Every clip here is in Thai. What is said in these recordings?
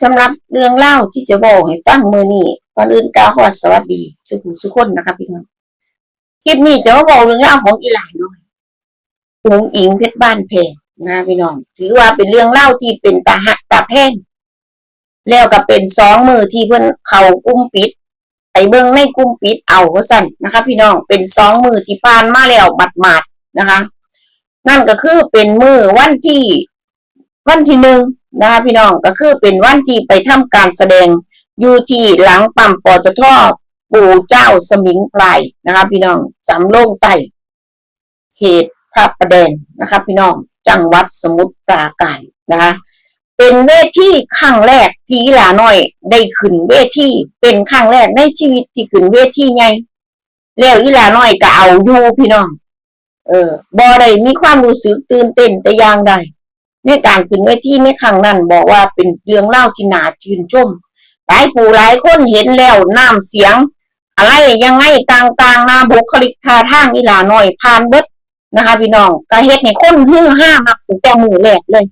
สำหรับเรื่องเล่าที่จะบอกให้ฟังมือนี้ก่อนอื่นกล่าวคำว่าสวัสดีสุขุมสุขคนนะครับพี่น้องคลิปนี้จะมาบอกเรื่องเล่าของอีหลานด้วยอุ๋งอิงเพชรบ้านเพงนะพี่น้อง ถือว่าเป็นเรื่องเล่าที่เป็นตาหักตาแพงแล้วก็เป็นสองมือที่เพิ่อนเขากุ้มปิดไปเบิ่งในกุ้มปิดเอาว่าสั่นนะคะ พี่น้องเป็นสองมือที่ผ่านมาแล้วหมาดนะคะ นั่นก็คือเป็นมือวันที่ วันที่หนึ่ง นะคะพี่น้องก็คือเป็นวันที่ไปทำการแสดงอยู่ที่หลังปั๊มปตทปู่เจ้าสมิงไพรนะคะพี่น้องจำโล่งไต่เขตพระประแดงนะคะพี่น้องจังหวัดสมุทรปราการนะคะเป็นเวทีครั้งแรกที่หลาน้อยได้ขึ้นเวทีเป็นครั้งแรกในชีวิตที่ขึ้นเวทีไงแล้วอีหลาน้อยก็เอาอยู่พี่น้อง เออบอได้มีความรู้สึกตื่นเต้นแต่อย่างใด ในการขึ้นเวทีในครั้งนั้นบอกว่าเป็นเรื่องเล่าที่น่าชื่นชมหลายผู้หลายคนเห็นแล้วน้ำเสียง อะไรยังไงต่างๆนาบุคลิกท่าทางอีหลาน้อยผ่านเบิดนะคะ พี่น้องก็เฮ็ดให้คนฮือห้ามักตั้งแต่มือแรกเลย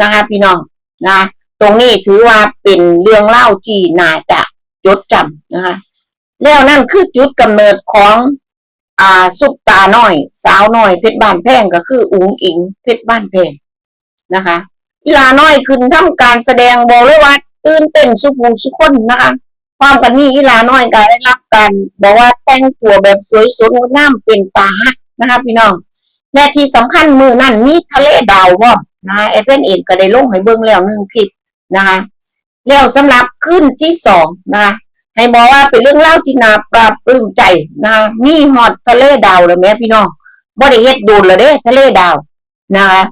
นะคะ พี่น้องนะตรงนี้ถือว่าเป็นเรื่องเล่าที่น่าจะจดจำนะคะ แล้วนั่นคือจุดกำเนิดของอ่าซุปตาหน้อย สาวหน้อยเพชรบ้านแพงก็คืออุ๋งอิงเพชรบ้านแพง นะคะอีลาน้อยขึ้นทำการแสดงบอกเลยว่าตื่นเต้นสุภูสุคนนะคะความกันนี้อีลาน้อยก็ได้รับการบอกว่าแต่งตัวแบบสวยสดงดงามเป็นตาฮักนะคะพี่น้องและที่สำคัญมือนั่นมีทะเลดาวว่านะคะเอฟเอ็นเองก็ได้ลงให้เบิ่งแล้วหนึ่งคลิปนะคะแล้วสำหรับขึ้นที่สองนะคะให้บอกว่าเป็นเรื่องเล่าที่นาปราบปลื้มใจนะมีฮอดทะเลดาวเลยแม่พี่น้องบ่ได้เฮ็ดดูและเด้ทะเลดาวนะคะ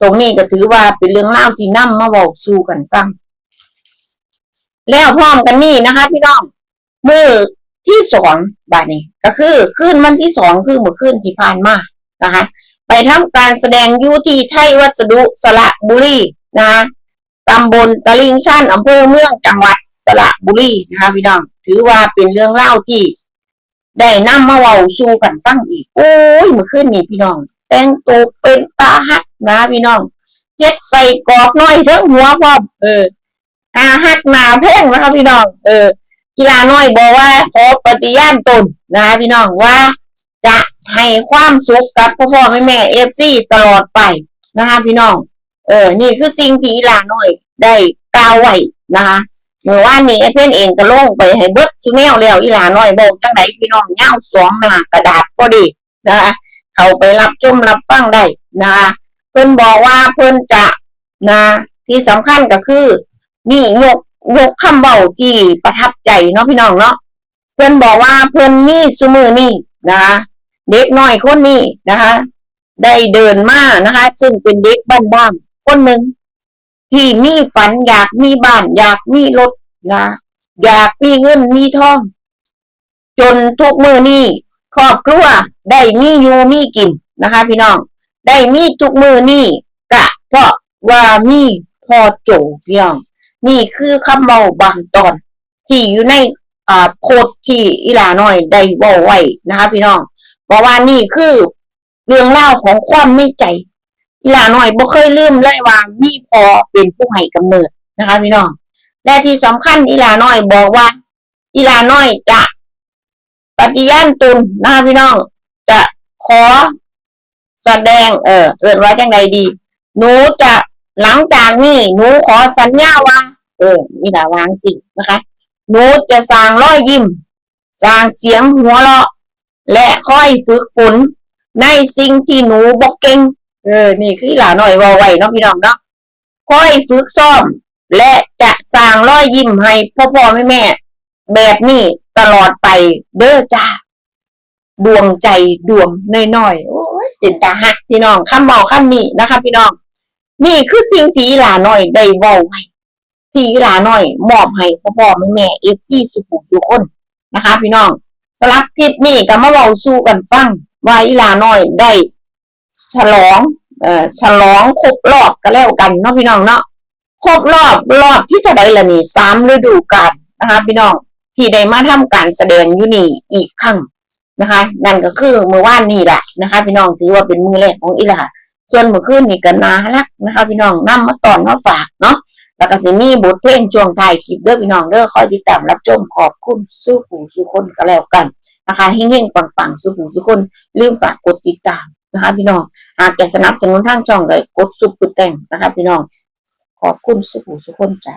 ตรงนี้ก็ถือว่าเป็นเรื่องเล่าที่นำมาเว้าสู่กันฟังแล้วพร้อมกันนี่นะคะ พี่น้องมือที่สองบัดนี้ ก็คือคืนวันที่สองคือเมื่อคืนที่ผ่านมานะคะ ไปทำการแสดงยูที่ไทยวัสดุสระบุรีนะคะตำบลตลิ่งชันอำเภอเมืองจังหวัดสระบุรีนะคะพี่น้องถือว่าเป็นเรื่องเล่าที่ ได้นำมาเว้าสู่กันฟังอีก โอ้ยเมื่อคืนนี้พี่น้องแต่งตัวเป็นตาฮัก นะพี่น้องเฮ็ดใส่กรอกน้อยทั้งหัวพร้อมเออตาฮักหนาแพงนะคะพี่น้อง เออ กีฬาน้อยบอกว่าขอปฏิญาณตนนะคะพี่น้องว่าจะให้ความสุขกับพ่อพ่อแม่แม่เอฟซีตลอดไปนะคะพี่น้อง เออ นี่คือสิ่งที่กีฬาน้อยได้กล่าวไว้นะคะเมื่อวานนี้ไอ้เพื่อนเองก็ลงไปให้เบิดซุแนวแล้วอีหลาน้อยบอกจังไดพี่น้องเงาสองหนากระดาษก็ดีนะคะเขาไปรับชมรับฟังได้นะคะ เพิ่นบอกว่าเพิ่นจะนะ ที่สำคัญก็คือนี่ยกยกคำเบาที่ประทับใจเนาะพี่น้องเนาะเพิ่นบอกว่าเพิ่นมีสมือนี่นะคะเด็กน้อยคนนี้นะคะ ได้เดินมานะคะ ซึ่งเป็นเด็กบ้านๆคนหนึ่งที่มีฝันอยากมีบ้าน อยากมีรถนะอยากมีเงินมีทอง จนทุกมือนี้ครอบครัวได้มีอยู่มีกินนะคะ พี่น้อง ได้มีทุกมือนี้กะเพราะว่ามีพอโจพี่น้องนี่คือคำเมาบางตอน ที่อยู่ในอ่าโพสต์ที่อีหลาน้อยได้บอกไว้นะคะพี่น้องบอกว่านี่คือเรื่องเล่าของความในใจอีหลาน้อยบ่เคยลืมเลยว่ามีพอเป็นผู้ให้กำเนิดนะคะพี่น้องและที่สำคัญอีหลาน้อยบอกว่าอีหลาน้อยจะปฏิญาณตนนะคะพี่น้อง จะขอ แสดง เออเกิดว่าจังใดดี หนูจะหลังจากนี้หนูขอสัญญาว่า เออ นี่แหละวางสินะคะ หนูจะสร้างรอยยิ้ม สร้างเสียงหัวเราะ และค่อยฝึกฝนในสิ่งที่หนูบอกเก่ง เออ นี่คือหลาหน่อยว่าไว้เนาะพี่น้องเนาะ ค่อยฝึกซ้อม และจะสร้างรอยยิ้มให้พ่อพ่อแม่แม่ แบบนี้ตลอดไปเด้อจ้าดวงใจดวงน้อยๆ ยเป็นตาหักพี่น้องคำเมาคำนี้นะคะ พี่น้อง นี่คือสิ่งที่หลาน้อยได้เว้าไว้ที่หลาน้อยมอบให้พ่อพ่อแม่แม่เอฟซีสุขุมสุคนนะคะ พี่น้องสำหรับคลิปนี้ก็มาเว้าสู่กันฟังว่าอีหลาหน้อยได้ ฉลองเอ่อฉลองครบรอบก็แล้วกันเนาะพี่น้องเนาะครบรอบรอบที่เท่าใดล่ะนี่สามฤดูกาลนะคะ พี่น้องที่ได้มาทำการแสดงอยู่นี่อีกครั้ง นะคะ นั่นก็คือเมื่อวานนี่แหละนะคะ พี่น้องถือว่าเป็นมือแรกของอีหลาส่วนเมื่อคืนนี่ก็นารักนะคะ พี่น้องนำมาตอนมาฝากเนาะแล้วก็สิมีบทเพลงช่วงท้ายคลิปเด้อพี่น้องเด้อคอยติดตามรับชมขอบคุณสู้ผู้สู้คนก็แล้วกันนะคะเฮงๆปังๆสู้ผู้สู้คนลืมฝากกดติดตามนะคะ พี่น้องหากจะสนับสนุนทางช่องก็กดซุปเปอร์แต่งนะคะ พี่น้องขอบคุณสู้ผู้สู้คนจ้า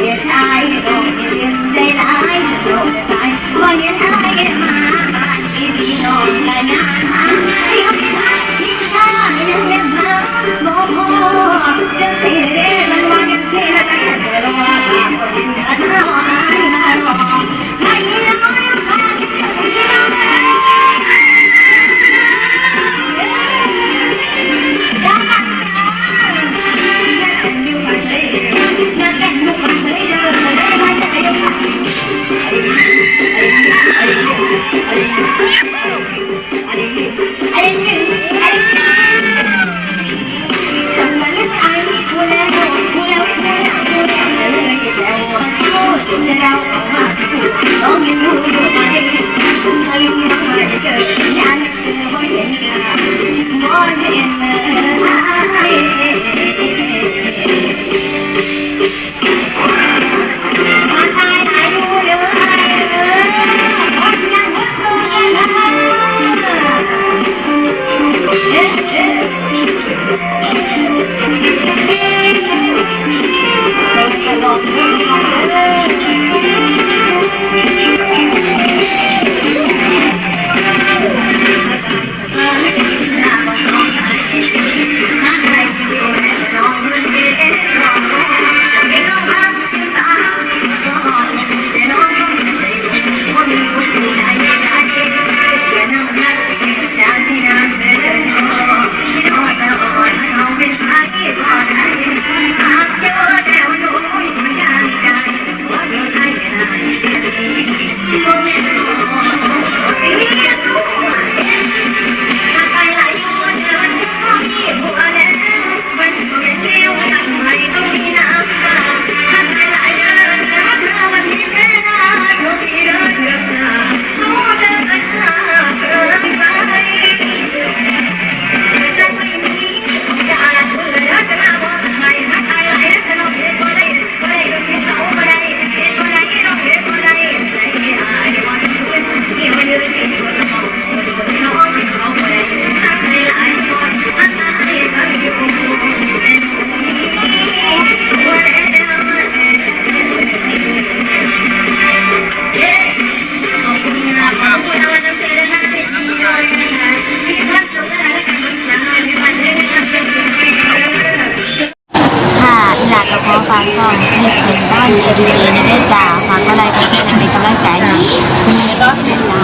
ฝากซ่องให้เสียงด้านเอดีเจนได้จ้าฝากอะไรก็แชร์และเป็นกำลังใจให้คุณแมย์ด้วยจ้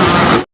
า